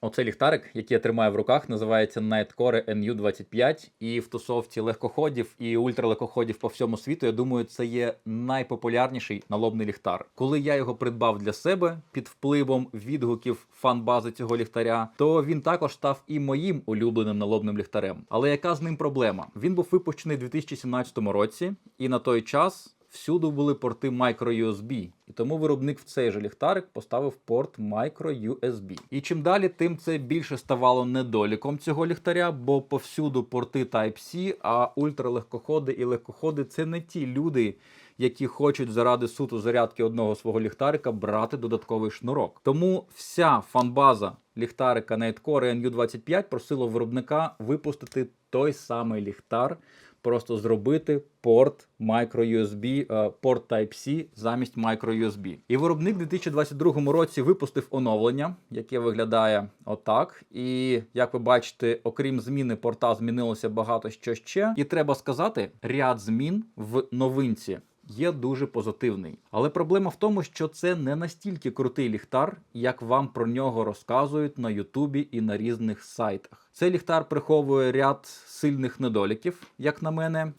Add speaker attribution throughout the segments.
Speaker 1: Оцей ліхтарик, який я тримаю в руках, називається Nightcore NU25. І в тусовці легкоходів і ультралегкоходів по всьому світу, я думаю, це є найпопулярніший налобний ліхтар. Коли я його придбав для себе під впливом відгуків фан-бази цього ліхтаря, то він також став і моїм улюбленим налобним ліхтарем. Але яка з ним проблема? Він був випущений у 2017 році, і на той час. Всюди були порти microUSB, і тому виробник в цей же ліхтарик поставив порт microUSB. І чим далі, тим це більше ставало недоліком цього ліхтаря, бо повсюду порти Type-C, а ультралегкоходи і легкоходи це не ті люди, які хочуть заради суто зарядки одного свого ліхтарика брати додатковий шнурок. Тому вся фанбаза ліхтарика Nightcore NU25 просила виробника випустити той самий ліхтар просто зробити порт Micro-USB, порт Type-C замість microUSB. І виробник у 2022 році випустив оновлення, яке виглядає отак. І як ви бачите, окрім зміни порта, змінилося багато що ще. І треба сказати, ряд змін в новинці. Є дуже позитивний, але проблема в тому, що це не настільки крутий ліхтар, як вам про нього розказують на Ютубі і на різних сайтах. Цей ліхтар приховує ряд сильних недоліків, як на мене.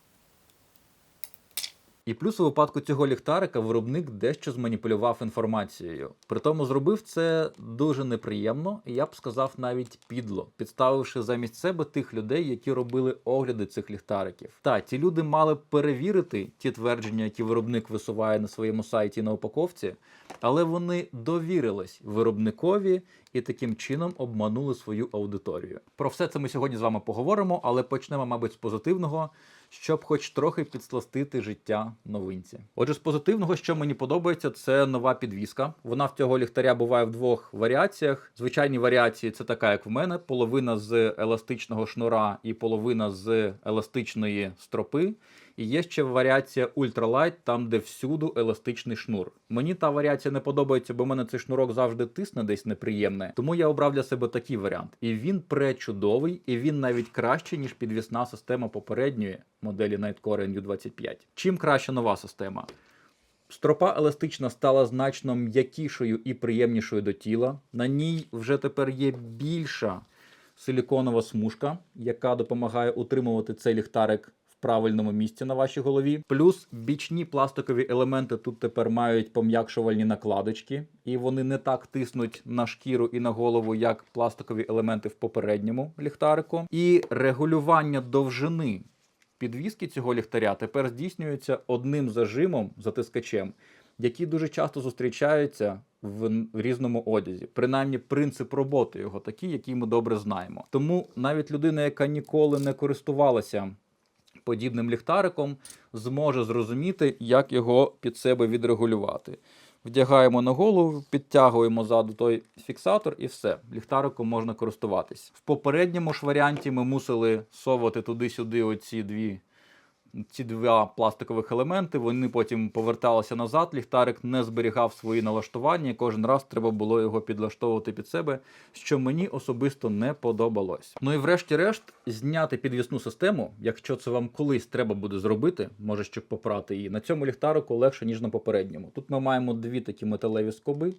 Speaker 1: І плюс у випадку цього ліхтарика виробник дещо зманіпулював інформацією. Притому зробив це дуже неприємно, і я б сказав навіть підло, підставивши замість себе тих людей, які робили огляди цих ліхтариків. Та ті люди мали б перевірити ті твердження, які виробник висуває на своєму сайті на упаковці, але вони довірились виробникові і таким чином обманули свою аудиторію. Про все це ми сьогодні з вами поговоримо, але почнемо, мабуть, з позитивного щоб хоч трохи підсластити життя новинці. Отже, з позитивного, що мені подобається, це нова підвіска. Вона в цього ліхтаря буває в двох варіаціях. Звичайні варіації це така, як в мене: половина з еластичного шнура і половина з еластичної стропи. І є ще варіація ультралайт, там де всюду еластичний шнур. Мені та варіація не подобається, бо в мене цей шнурок завжди тисне десь неприємне. Тому я обрав для себе такий варіант. І він пречудовий, і він навіть кращий, ніж підвісна система попередньої моделі Nightcore NU25. Чим краща нова система? Стропа еластична стала значно м'якішою і приємнішою до тіла. На ній вже тепер є більша силіконова смужка, яка допомагає утримувати цей ліхтарик правильному місці на вашій голові. Плюс бічні пластикові елементи тут тепер мають пом'якшувальні накладочки, і вони не так тиснуть на шкіру і на голову, як пластикові елементи в попередньому ліхтарику. І регулювання довжини підвіски цього ліхтаря тепер здійснюється одним зажимом затискачем. Які дуже часто зустрічаються в різному одязі, принаймні принцип роботи його такий, який ми добре знаємо. Тому навіть людина, яка ніколи не користувалася подібним ліхтариком, зможе зрозуміти, як його під себе відрегулювати. Вдягаємо на голову, підтягуємо ззаду той фіксатор і все. Ліхтариком можна користуватись. В попередньому ж варіанті ми мусили совати туди-сюди оці дві ці два пластикових елементи, вони потім поверталися назад. Ліхтарик не зберігав свої налаштування. і Кожен раз треба було його підлаштовувати під себе, що мені особисто не подобалось. Ну і врешті-решт, зняти підвісну систему, якщо це вам колись треба буде зробити, може щоб попрати її. На цьому ліхтарику легше, ніж на попередньому. Тут ми маємо дві такі металеві скоби.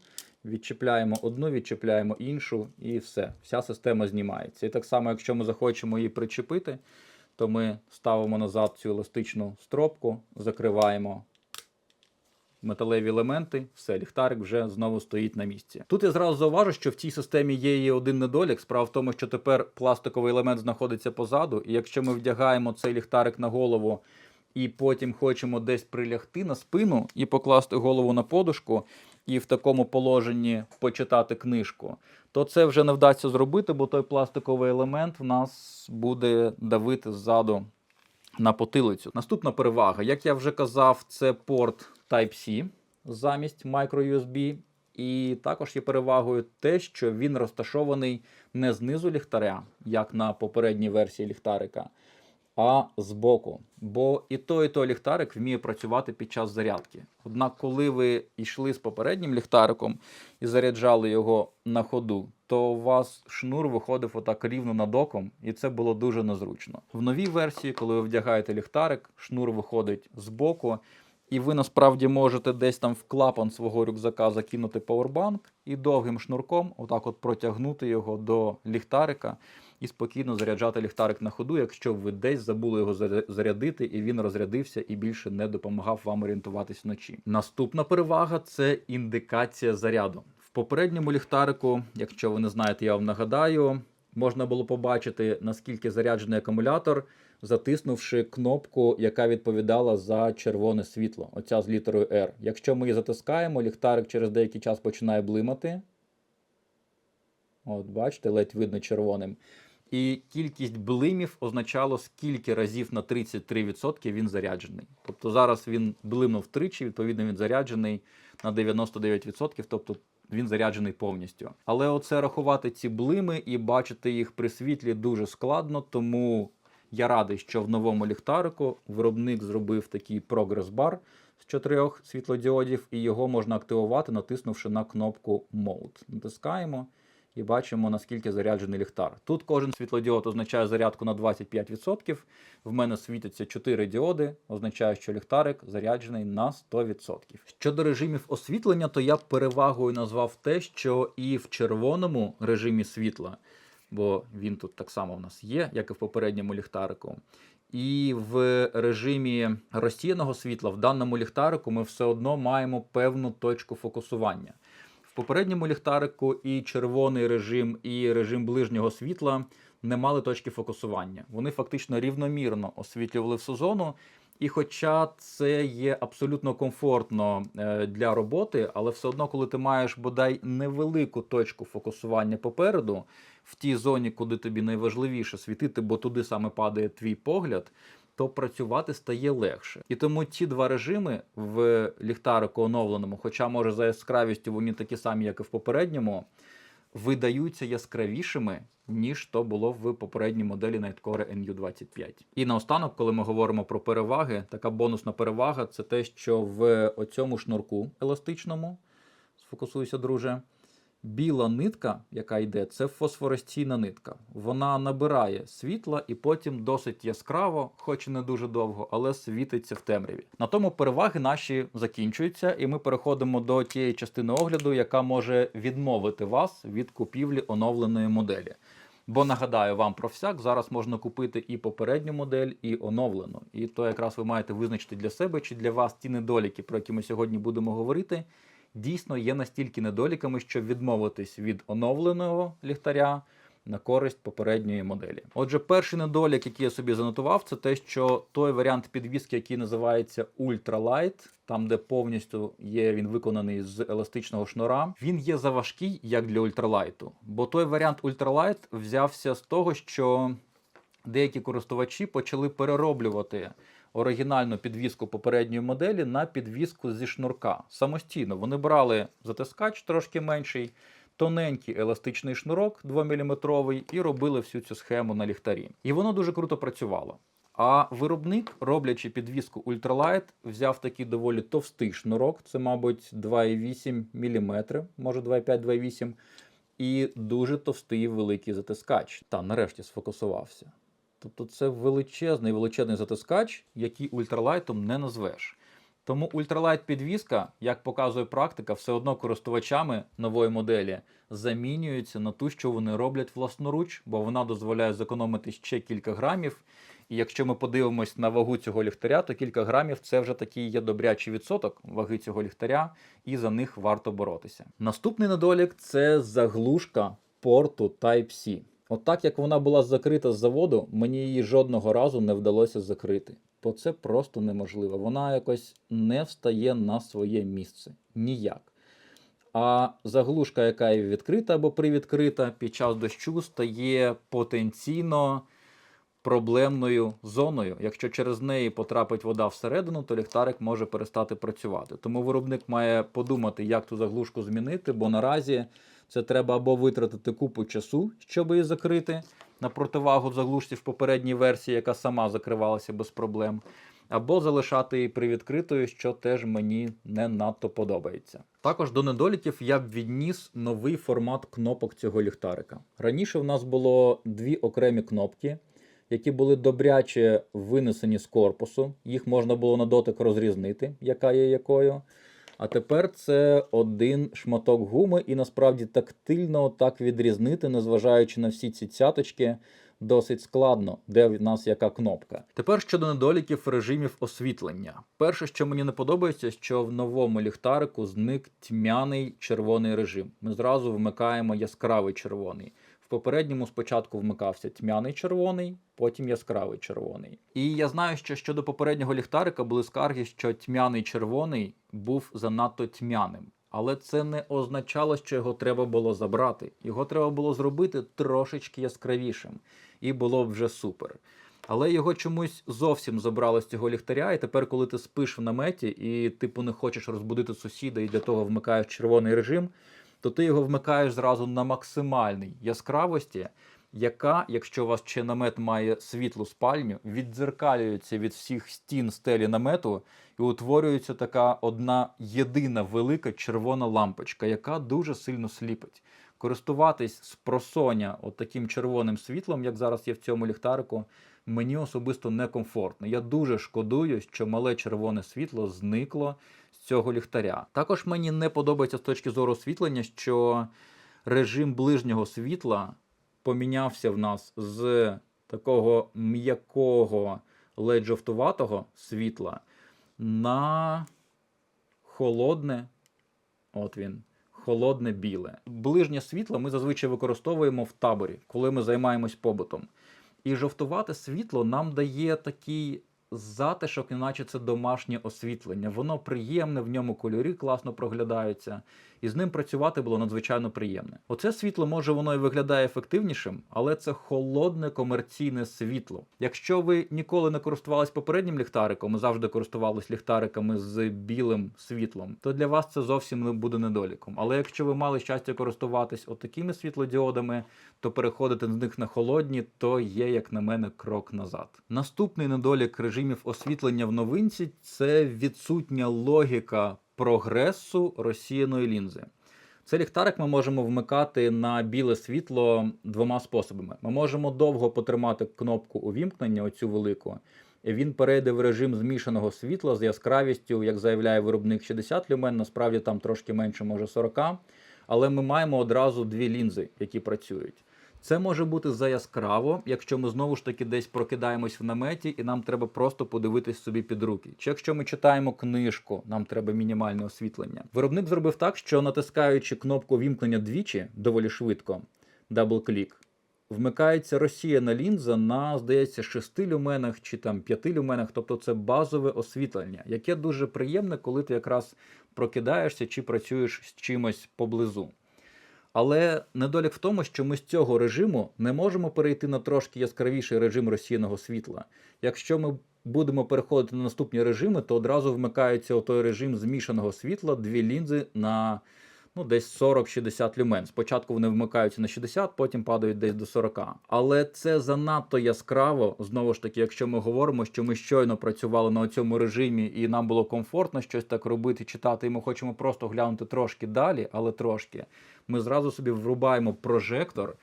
Speaker 1: Відчіпляємо одну, відчіпляємо іншу, і все. Вся система знімається. І так само, якщо ми захочемо її причепити то ми ставимо назад цю еластичну стропку, закриваємо металеві елементи, все, ліхтарик вже знову стоїть на місці. Тут я зразу зауважу, що в цій системі є і один недолік. Справа в тому, що тепер пластиковий елемент знаходиться позаду, і якщо ми вдягаємо цей ліхтарик на голову. І потім хочемо десь прилягти на спину і покласти голову на подушку, і в такому положенні почитати книжку, то це вже не вдасться зробити, бо той пластиковий елемент в нас буде давити ззаду на потилицю. Наступна перевага, як я вже казав, це порт Type-C замість microUSB. І також є перевагою те, що він розташований не знизу ліхтаря, як на попередній версії ліхтарика, а збоку. Бо і той, і той ліхтарик вміє працювати під час зарядки. Однак, коли ви йшли з попереднім ліхтариком і заряджали його на ходу, то у вас шнур виходив отак рівно над оком, і це було дуже незручно. В новій версії, коли ви вдягаєте ліхтарик, шнур виходить збоку. І ви насправді можете десь там в клапан свого рюкзака закинути пауербанк і довгим шнурком, отак от протягнути його до ліхтарика і спокійно заряджати ліхтарик на ходу, якщо ви десь забули його заря- зарядити, і він розрядився і більше не допомагав вам орієнтуватись вночі. Наступна перевага це індикація заряду. В попередньому ліхтарику, якщо ви не знаєте, я вам нагадаю, можна було побачити наскільки заряджений акумулятор, затиснувши кнопку, яка відповідала за червоне світло, оця з літерою R. Якщо ми її затискаємо, ліхтарик через деякий час починає блимати. От, бачите, ледь видно червоним. І кількість блимів означало, скільки разів на 33% він заряджений. Тобто зараз він блимнув тричі, відповідно, він заряджений на 99%, тобто він заряджений повністю. Але оце рахувати ці блими і бачити їх при світлі дуже складно, тому я радий, що в новому ліхтарику виробник зробив такий прогрес-бар з чотирьох світлодіодів, і його можна активувати, натиснувши на кнопку Mode. Натискаємо і бачимо, наскільки заряджений ліхтар. Тут кожен світлодіод означає зарядку на 25%. В мене світяться 4 діоди, означає, що ліхтарик заряджений на 100%. Щодо режимів освітлення, то я перевагою назвав те, що і в червоному режимі світла, бо він тут так само в нас є, як і в попередньому ліхтарику. І в режимі розсіяного світла в даному ліхтарику ми все одно маємо певну точку фокусування. Попередньому ліхтарику і червоний режим, і режим ближнього світла не мали точки фокусування. Вони фактично рівномірно освітлювали всю зону. І хоча це є абсолютно комфортно е, для роботи, але все одно, коли ти маєш бодай невелику точку фокусування попереду, в тій зоні, куди тобі найважливіше світити, бо туди саме падає твій погляд, то працювати стає легше. І тому ці два режими в ліхтарику оновленому, хоча може за яскравістю вони такі самі, як і в попередньому, видаються яскравішими, ніж то було в попередній моделі Nightcore NU25. І наостанок, коли ми говоримо про переваги, така бонусна перевага це те, що в оцьому шнурку еластичному, сфокусуйся, друже. Біла нитка, яка йде, це фосфоресційна нитка. Вона набирає світла і потім досить яскраво, хоч і не дуже довго, але світиться в темряві. На тому переваги наші закінчуються, і ми переходимо до тієї частини огляду, яка може відмовити вас від купівлі оновленої моделі. Бо нагадаю вам про всяк, зараз можна купити і попередню модель, і оновлену. І то якраз ви маєте визначити для себе чи для вас ті недоліки, про які ми сьогодні будемо говорити, дійсно є настільки недоліками, щоб відмовитись від оновленого ліхтаря на користь попередньої моделі. Отже, перший недолік, який я собі занотував, це те, що той варіант підвіски, який називається Ultralight, там, де повністю є він виконаний з еластичного шнура, він є заважкий як для ультралайту. Бо той варіант Ultralight взявся з того, що деякі користувачі почали перероблювати оригінальну підвіску попередньої моделі на підвіску зі шнурка самостійно. Вони брали затискач трошки менший, тоненький еластичний шнурок 2-мм і робили всю цю схему на ліхтарі. І воно дуже круто працювало. А виробник, роблячи підвіску Ultralight, взяв такий доволі товстий шнурок, це, мабуть, 2,8 мм, може 2,5-2,8 і дуже товстий великий затискач. Та нарешті сфокусувався. Тобто це величезний величезний затискач, який ультралайтом не назвеш. Тому ультралайт підвіска, як показує практика, все одно користувачами нової моделі замінюється на ту, що вони роблять власноруч, бо вона дозволяє зекономити ще кілька грамів. І якщо ми подивимось на вагу цього ліхтаря, то кілька грамів це вже такий є добрячий відсоток ваги цього ліхтаря, і за них варто боротися. Наступний недолік це заглушка порту Type-C. От так як вона була закрита з заводу, мені її жодного разу не вдалося закрити. Бо це просто неможливо. Вона якось не встає на своє місце. Ніяк. А заглушка, яка є відкрита або привідкрита під час дощу, стає потенційно проблемною зоною. Якщо через неї потрапить вода всередину, то ліхтарик може перестати працювати. Тому виробник має подумати, як ту заглушку змінити, бо наразі це треба або витратити купу часу, щоб її закрити, на противагу заглушці в попередній версії, яка сама закривалася без проблем, або залишати її привідкритою, що теж мені не надто подобається. Також до недоліків я б відніс новий формат кнопок цього ліхтарика. Раніше в нас було дві окремі кнопки. які були добряче винесені з корпусу. Їх можна було на дотик розрізнити, яка є якою. А тепер це один шматок гуми, і насправді тактильно так відрізнити, незважаючи на всі ці цяточки, досить складно, де в нас яка кнопка. Тепер щодо недоліків режимів освітлення. Перше, що мені не подобається, що в новому ліхтарику зник тьмяний червоний режим. Ми зразу вмикаємо яскравий червоний. Попередньому спочатку вмикався тьмяний червоний, потім яскравий червоний. І я знаю, що щодо попереднього ліхтарика були скарги, що тьмяний червоний був занадто тьмяним. Але це не означало, що його треба було забрати. Його треба було зробити трошечки яскравішим, і було б вже супер. Але його чомусь зовсім забрали з цього ліхтаря, і тепер, коли ти спиш в наметі і типу не хочеш розбудити сусіда і для того вмикаєш червоний режим, то ти його вмикаєш зразу на максимальній яскравості, яка, якщо у вас ще намет має світлу спальню, віддзеркалюється від всіх стін стелі намету і утворюється така одна єдина велика червона лампочка, яка дуже сильно сліпить. Користуватись з просоня от таким червоним світлом, як зараз є в цьому ліхтарику, мені особисто некомфортно. Я дуже шкодую, що мале червоне світло зникло з цього ліхтаря. Також мені не подобається з точки зору освітлення, що режим ближнього світла помінявся в нас з такого м'якого ледь жовтуватого світла на холодне. От він. Холодне біле. Ближнє світло ми зазвичай використовуємо в таборі, коли ми займаємось побутом. І жовтувате світло нам дає такий затишок, іначе це домашнє освітлення. Воно приємне, в ньому кольори класно проглядаються, і з ним працювати було надзвичайно приємне. Оце світло, може, воно і виглядає ефективнішим, але це холодне комерційне світло. Якщо ви ніколи не користувались попереднім ліхтариком, і завжди користувались ліхтариками з білим світлом, то для вас це зовсім не буде недоліком. Але якщо ви мали щастя користуватись отакими світлодіодами, то переходити з них на холодні, то є, як на мене, крок назад. Наступний недолік режимів освітлення в новинці це відсутня логіка прогресу розсіяної лінзи. Цей ліхтарик ми можемо вмикати на біле світло двома способами. Ми можемо довго потримати кнопку увімкнення, оцю велику. і Він перейде в режим змішаного світла з яскравістю, як заявляє виробник 60 люмен, насправді там трошки менше, може 40. Але ми маємо одразу дві лінзи, які працюють. Це може бути заяскраво, якщо ми знову ж таки десь прокидаємось в наметі, і нам треба просто подивитись собі під руки. Чи якщо ми читаємо книжку, нам треба мінімальне освітлення. Виробник зробив так, що натискаючи кнопку вімкнення двічі доволі швидко, дабл-клік, вмикається розсіяна лінза на, здається, 6 люменах чи там 5 люменах, тобто це базове освітлення, яке дуже приємне, коли ти якраз прокидаєшся чи працюєш з чимось поблизу. Але недолік в тому, що ми з цього режиму не можемо перейти на трошки яскравіший режим розсіяного світла. Якщо ми будемо переходити на наступні режими, то одразу вмикається той режим змішаного світла, дві лінзи на ну, десь 40-60 люмен. Спочатку вони вмикаються на 60, потім падають десь до 40. Але це занадто яскраво. Знову ж таки, якщо ми говоримо, що ми щойно працювали на цьому режимі, і нам було комфортно щось так робити, читати, і ми хочемо просто глянути трошки далі, але трошки. Ми зразу собі врубаємо прожектор.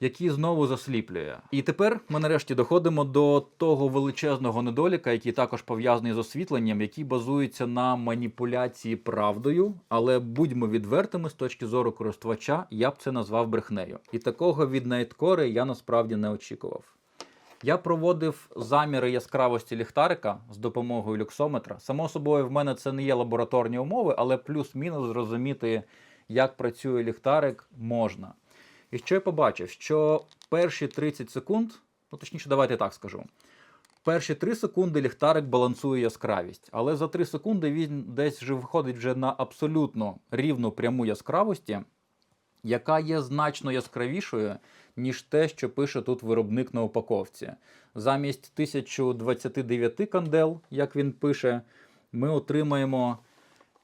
Speaker 1: Який знову засліплює. І тепер ми нарешті доходимо до того величезного недоліка, який також пов'язаний з освітленням, який базується на маніпуляції правдою. Але будьмо відвертими з точки зору користувача, я б це назвав брехнею. І такого від Nightcore я насправді не очікував. Я проводив заміри яскравості ліхтарика з допомогою люксометра. Само собою, в мене це не є лабораторні умови, але плюс-мінус зрозуміти, як працює ліхтарик, можна. І що я побачив? Що перші 30 секунд, ну точніше, давайте так скажу. Перші 3 секунди ліхтарик балансує яскравість, але за 3 секунди він десь вже виходить вже на абсолютно рівну пряму яскравості, яка є значно яскравішою, ніж те, що пише тут виробник на упаковці. Замість 1029 кандел, як він пише, ми отримаємо.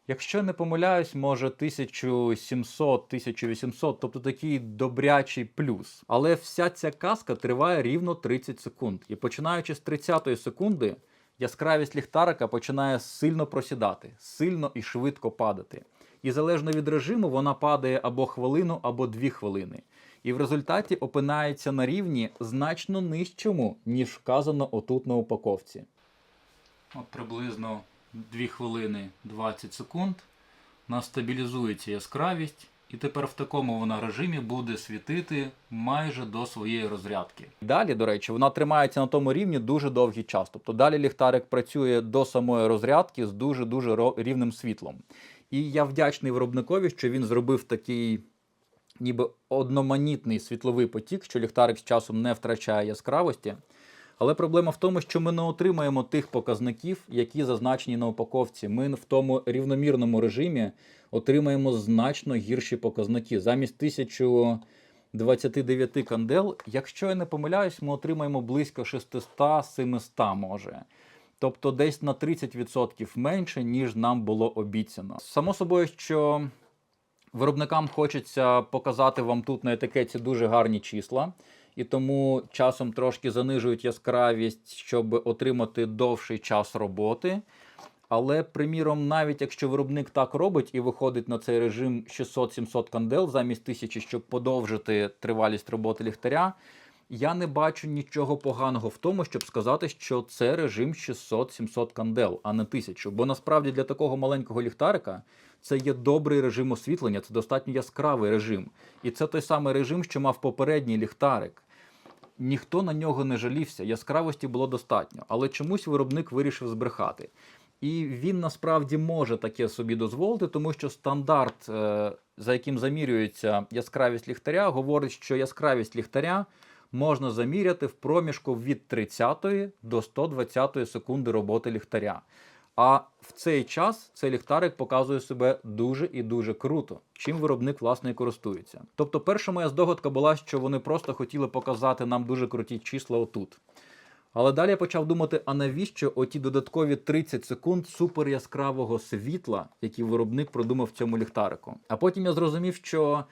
Speaker 1: Якщо не помиляюсь, може 1700-1800, тобто такий добрячий плюс. Але вся ця казка триває рівно 30 секунд. І починаючи з 30 секунди, яскравість ліхтарика починає сильно просідати, сильно і швидко падати. І залежно від режиму, вона падає або хвилину, або дві хвилини. і в результаті опинається на рівні значно нижчому, ніж вказано отут на упаковці. От приблизно 2 хвилини 20 секунд. У нас стабілізується яскравість, і тепер в такому вона режимі буде світити майже до своєї розрядки. Далі, до речі, вона тримається на тому рівні дуже довгий час. Тобто далі ліхтарик працює до самої розрядки з дуже дуже рівним світлом. І я вдячний виробникові, що він зробив такий ніби одноманітний світловий потік, що ліхтарик з часом не втрачає яскравості. Але проблема в тому, що ми не отримаємо тих показників, які зазначені на упаковці. Ми в тому рівномірному режимі отримаємо значно гірші показники. Замість 1029 кандел, якщо я не помиляюсь, ми отримаємо близько 600-700 може. Тобто десь на 30% менше, ніж нам було обіцяно. Само собою, що виробникам хочеться показати вам тут на етикеті дуже гарні числа, і тому часом трошки занижують яскравість, щоб отримати довший час роботи. Але, приміром, навіть якщо виробник так робить і виходить на цей режим 600-700 кандел замість 1000, щоб подовжити тривалість роботи ліхтаря, я не бачу нічого поганого в тому, щоб сказати, що це режим 600-700 кандел, а не 1000. Бо насправді для такого маленького ліхтарика це є добрий режим освітлення, це достатньо яскравий режим. І це той самий режим, що мав попередній ліхтарик. Ніхто на нього не жалівся, яскравості було достатньо, але чомусь виробник вирішив збрехати. І він насправді може таке собі дозволити, тому що стандарт, е, за яким замірюється яскравість ліхтаря, говорить, що яскравість ліхтаря можна заміряти в проміжку від 30 до 120 секунди роботи ліхтаря. А в цей час цей ліхтарик показує себе дуже і дуже круто, чим виробник власне і користується. Тобто, перша моя здогадка була, що вони просто хотіли показати нам дуже круті числа отут. Але далі я почав думати, а навіщо оті додаткові 30 секунд супер яскравого світла, які виробник продумав в цьому ліхтарику. А потім я зрозумів, що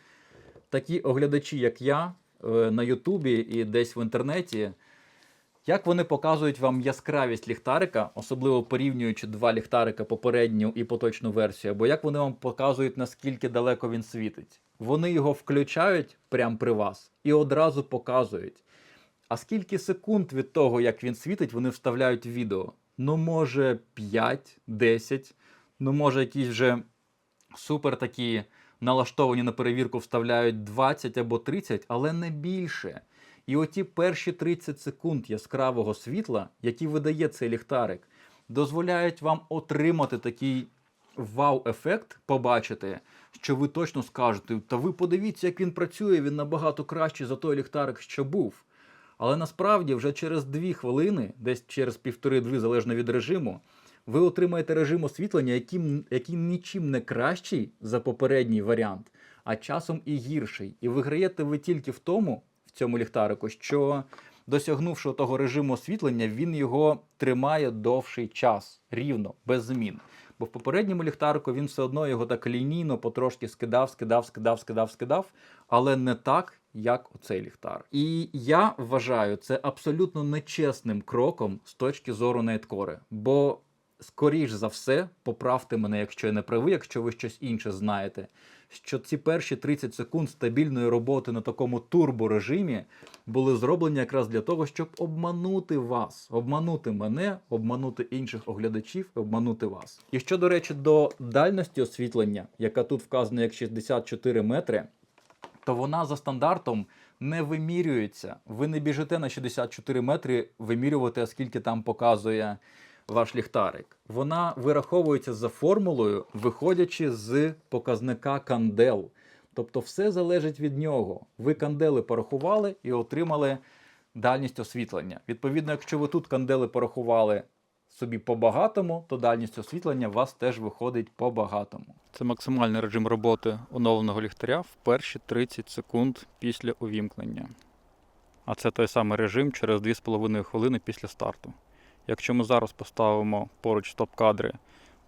Speaker 1: такі оглядачі, як я, е, на Ютубі і десь в інтернеті, як вони показують вам яскравість ліхтарика, особливо порівнюючи два ліхтарика попередню і поточну версію, або як вони вам показують, наскільки далеко він світить. Вони його включають прямо при вас і одразу показують. А скільки секунд від того, як він світить, вони вставляють відео? Ну, може, 5, 10, ну, може, якісь вже супер такі налаштовані на перевірку вставляють 20 або 30, але не більше. І оті перші 30 секунд яскравого світла, які видає цей ліхтарик, дозволяють вам отримати такий вау-ефект, побачити, що ви точно скажете, та ви подивіться, як він працює, він набагато кращий за той ліхтарик, що був. Але насправді вже через 2 хвилини, десь через півтори-дві, залежно від режиму, ви отримаєте режим освітлення, який, який нічим не кращий за попередній варіант, а часом і гірший. І виграєте ви тільки в тому, цьому ліхтарику, що досягнувши того режиму освітлення, він його тримає довший час, рівно, без змін. Бо в попередньому ліхтарику він все одно його так лінійно потрошки скидав, скидав, скидав, скидав, скидав, але не так, як оцей ліхтар. І я вважаю це абсолютно нечесним кроком з точки зору Найткори. Бо, скоріш за все, поправте мене, якщо я не правий, якщо ви щось інше знаєте, що ці перші 30 секунд стабільної роботи на такому турборежимі були зроблені якраз для того, щоб обманути вас, обманути мене, обманути інших оглядачів, обманути вас. І що, до речі, до дальності освітлення, яка тут вказана як 64 метри, то вона за стандартом не вимірюється. Ви не біжите на 64 метри вимірювати, а там показує ваш ліхтарик. Вона вираховується за формулою, виходячи з показника кандел. Тобто все залежить від нього. Ви кандели порахували і отримали дальність освітлення. Відповідно, якщо ви тут кандели порахували собі по-багатому, то дальність освітлення у вас теж виходить по-багатому. Це максимальний режим роботи оновленого ліхтаря в перші 30 секунд після увімкнення. А це той самий режим через 2,5 хвилини після старту. Якщо ми зараз поставимо поруч стоп-кадри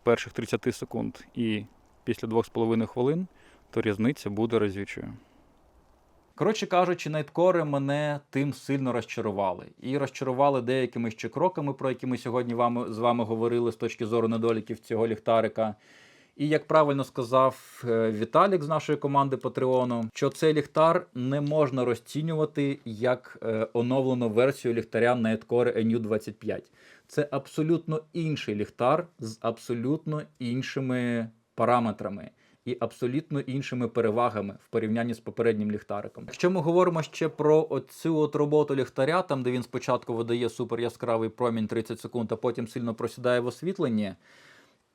Speaker 1: перших 30 секунд і після 2,5 хвилин, то різниця буде розвічою. Коротше кажучи, найткори мене тим сильно розчарували. І розчарували деякими ще кроками, про які ми сьогодні вами, з вами говорили з точки зору недоліків цього ліхтарика. І як правильно сказав е, Віталік з нашої команди Патреону, що цей ліхтар не можна розцінювати як е, оновлену версію ліхтаря Nightcore NU25. Це абсолютно інший ліхтар з абсолютно іншими параметрами і абсолютно іншими перевагами в порівнянні з попереднім ліхтариком. Якщо ми говоримо ще про оцю от роботу ліхтаря, там де він спочатку видає супер яскравий промінь 30 секунд, а потім сильно просідає в освітленні,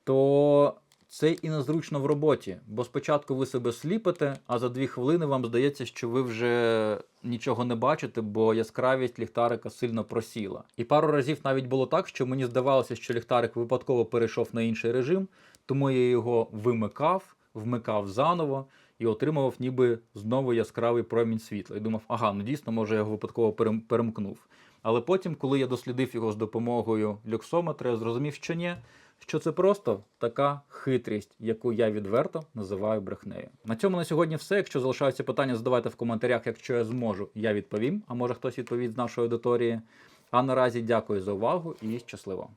Speaker 1: то це і незручно в роботі, бо спочатку ви себе сліпите, а за дві хвилини вам здається, що ви вже нічого не бачите, бо яскравість ліхтарика сильно просіла. І пару разів навіть було так, що мені здавалося, що ліхтарик випадково перейшов на інший режим, тому я його вимикав, вмикав заново і отримував ніби знову яскравий промінь світла. І думав, ага, ну дійсно, може, я його випадково перемкнув. Але потім, коли я дослідив його з допомогою люксометра, я зрозумів, що ні, що це просто така хитрість, яку я відверто називаю брехнею. На цьому на сьогодні все. Якщо залишаються питання, задавайте в коментарях. Якщо я зможу, я відповім. А може хтось відповість з нашої аудиторії. А наразі дякую за увагу і щасливо.